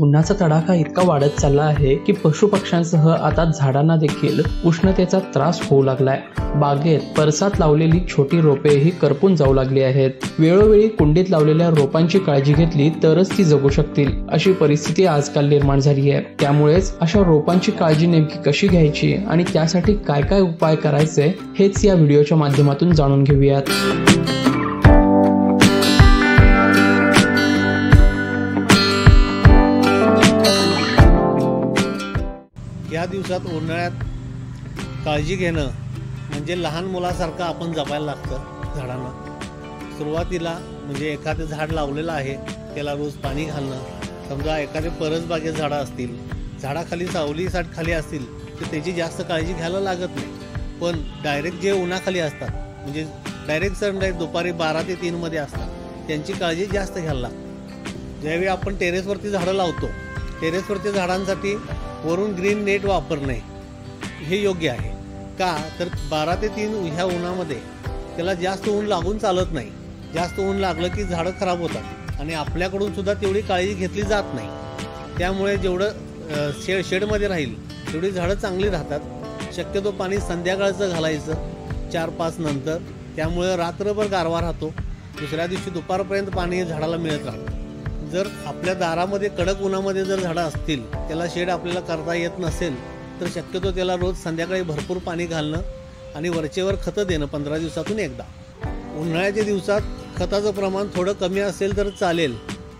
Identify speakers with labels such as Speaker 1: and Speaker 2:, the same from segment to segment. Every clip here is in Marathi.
Speaker 1: उन्हाचा तडाखा इतका वाढत चालला आहे की पशुपक्ष्यांसह आता झाडांना देखील उष्णतेचा त्रास होऊ लागलाय. बागेत परसात लावलेली छोटी रोपेही करपून जाऊ लागली आहेत. वेळोवेळी कुंडीत लावलेल्या रोपांची काळजी घेतली तरच ती जगू शकतील अशी परिस्थिती आजकाल निर्माण झाली आहे. त्यामुळेच अशा रोपांची काळजी नेमकी कशी घ्यायची आणि त्यासाठी काय काय उपाय करायचे हेच या व्हिडिओच्या माध्यमातून जाणून घेऊयात.
Speaker 2: या दिवसात उन्हाळ्यात काळजी घेणं म्हणजे लहान मुलासारखं आपण जपायला लागतं झाडांना. सुरुवातीला म्हणजे एखादं झाड लावलेलं आहे त्याला रोज पाणी घालणं. समजा एखादे परसबागेत झाडं असतील झाडाखाली सावलीसाठी खाली असतील तर त्याची जास्त काळजी घ्यायला लागत नाही. पण डायरेक्ट जे उन्हाखाली असतात म्हणजे डायरेक्ट सनलाईट दुपारी बारा ते तीनमध्ये असतात त्यांची काळजी जास्त घ्यायला लागते. ज्यावेळी आपण टेरेसवरती झाडं लावतो टेरेसवरती झाडांसाठी वरून ग्रीन नेट वापरणे हे योग्य आहे. का? तर बारा ते तीन ह्या उन्हामध्ये त्याला जास्त ऊन लागून चालत नाही. जास्त ऊन लागलं की झाडं खराब होतात आणि आपल्याकडून सुद्धा तेवढी काळजी घेतली जात नाही. त्यामुळे जेवढं शेड शेडमध्ये राहील तेवढी झाडं चांगली राहतात. शक्यतो पाणी संध्याकाळचं घालायचं चार पाच नंतर. त्यामुळे रात्रभर गारवा राहतो. दुसऱ्या दिवशी दुपारपर्यंत पाणी झाडाला मिळत राहतं. जर आपल्या दारामध्ये कडक उन्हामध्ये जर झाडं असतील त्याला शेड आपल्याला करता येत नसेल तर शक्यतो त्याला रोज संध्याकाळी भरपूर पाणी घालणं आणि वरचेवर खतं देणं पंधरा दिवसातून एकदा. उन्हाळ्याच्या दिवसात खताचं प्रमाण थोडं कमी असेल तर चालेल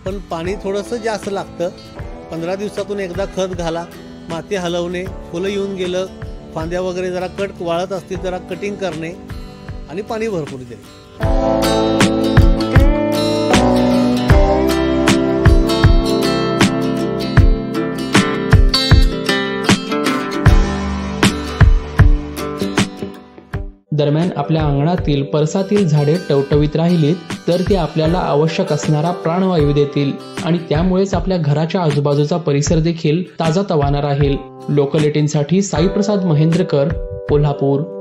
Speaker 2: पण पाणी थोडंसं जास्त लागतं. पंधरा दिवसातून एकदा खत घाला माती हलवणे फुलं येऊन गेलं फांद्या वगैरे जरा कट वाळत असतील जरा कटिंग करणे आणि पाणी भरपूर देणे
Speaker 1: दरम्यान आपल्या अंगणातील परसातील झाडे टवटवीत राहिलीत तर ते आपल्याला आवश्यक असणारा प्राणवायू देतील. आणि त्यामुळेच आपल्या घराच्या आजूबाजूचा परिसर देखील ताजा तवाना राहील. लोकलिटींसाठी साईप्रसाद महेंद्रकर कोल्हापूर.